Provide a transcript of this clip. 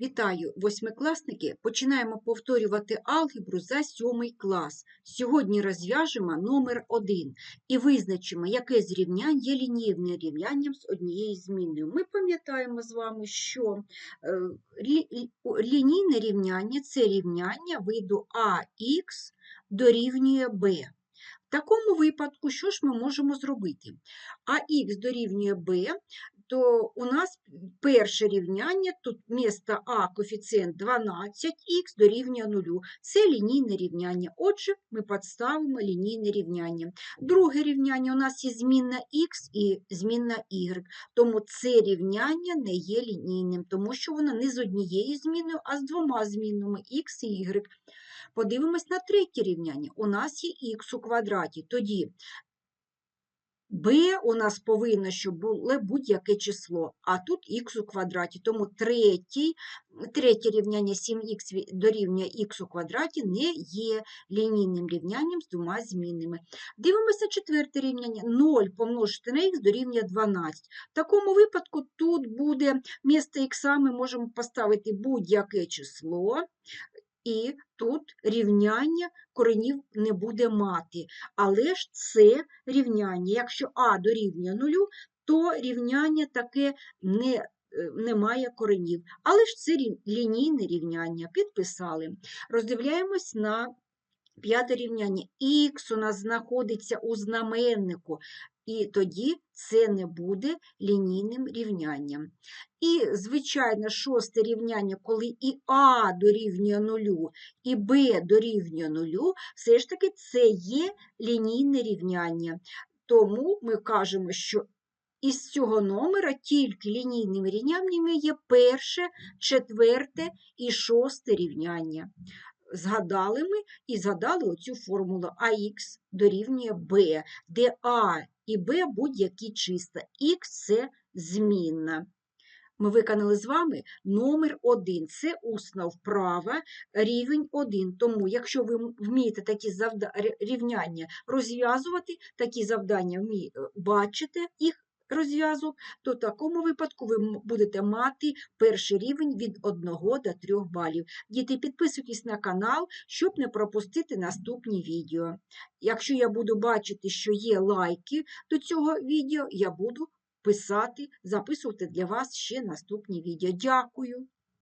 Вітаю, восьмикласники! Починаємо повторювати алгебру за сьомий клас. Сьогодні розв'яжемо номер 1 і визначимо, яке з є лінійним рівнянням з однією змінною. Ми пам'ятаємо з вами, що е, лінійне рівняння це рівняння виду ax дорівнює b. В такому випадку, що ж ми можемо зробити? ax дорівнює b, то у нас перше рівняння, тут вмісто а коефіцієнт 12х дорівнює 0. Це лінійне рівняння. Отже, ми підставимо лінійне рівняння. Друге рівняння у нас є змінна х і змінна y, тому це рівняння не є лінійним, тому що воно не з однією зміною, а з двома змінними х і y. Подивимось на третє рівняння. У нас є х у квадраті. Тоді b у нас повинно, щоб було будь-яке число, а тут х у квадраті. Тому третій, третє рівняння 7х ві- дорівнює х у квадраті не є лінійним рівнянням з двома змінними. Дивимося четверте рівняння. 0 помножити на х дорівнює 12. В такому випадку тут буде вмісто х ми можемо поставити будь-яке число, і тут рівняння коренів не буде мати. Але ж це рівняння. Якщо а дорівнює нулю, то рівняння таке не, е, має коренів. Але ж це лінійне рівняння. Підписали. Роздивляємось на п'яте рівняння. Х у нас знаходиться у знаменнику, і тоді це не буде лінійним рівнянням. І, звичайно, шосте рівняння, коли і А дорівнює нулю, і Б дорівнює нулю, все ж таки це є лінійне рівняння. Тому ми кажемо, що із цього номера тільки лінійними рівняннями є перше, четверте і шосте рівняння. Згадали ми і згадали оцю формулу АХ дорівнює Б, де А і Б будь-які числа. Х це змінна. Ми виконали з вами номер 1. Це усна вправа, рівень 1. Тому, якщо ви вмієте такі завда... рівняння розв'язувати, такі завдання бачите їх розв'язок, то в такому випадку ви будете мати перший рівень від 1 до 3 балів. Діти, підписуйтесь на канал, щоб не пропустити наступні відео. Якщо я буду бачити, що є лайки до цього відео, я буду писати, записувати для вас ще наступні відео. Дякую!